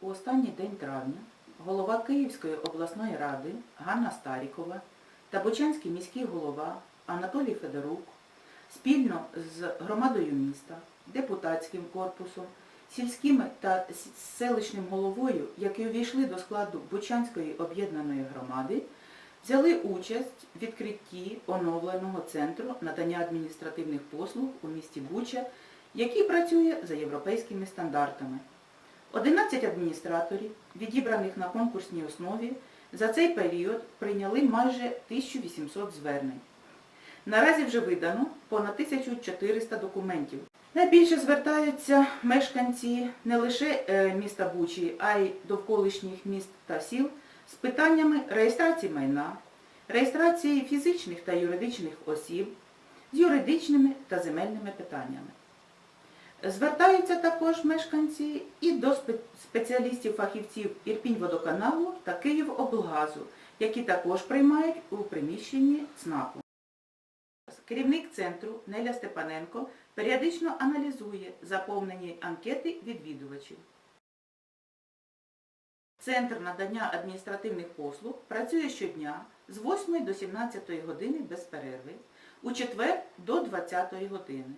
у останній день травня голова Київської обласної ради Ганна Старікова та Бучанський міський голова Анатолій Федорук спільно з громадою міста, депутатським корпусом, сільським та селищним головою, які увійшли до складу Бучанської об'єднаної громади, взяли участь в відкритті оновленого центру надання адміністративних послуг у місті Буча, який працює за європейськими стандартами. 11 адміністраторів, відібраних на конкурсній основі, за цей період прийняли майже 1800 звернень. Наразі вже видано понад 1400 документів. Найбільше звертаються мешканці не лише е, міста Бучі, а й довколишніх міст та сіл з питаннями реєстрації майна, реєстрації фізичних та юридичних осіб, з юридичними та земельними питаннями. Звертаються також мешканці і до спеціалістів-фахівців Ірпінь-водоканалу та Київоблгазу, які також приймають у приміщенні ЦНАПу. Керівник центру Неля Степаненко періодично аналізує заповнені анкети відвідувачів. Центр надання адміністративних послуг працює щодня з 8 до 17 години без перерви, у четвер до 20 години.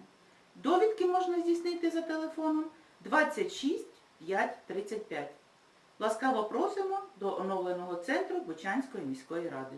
Довідки можна здійснити за телефоном 26 5 35. Ласкаво просимо до оновленого центру Бучанської міської ради.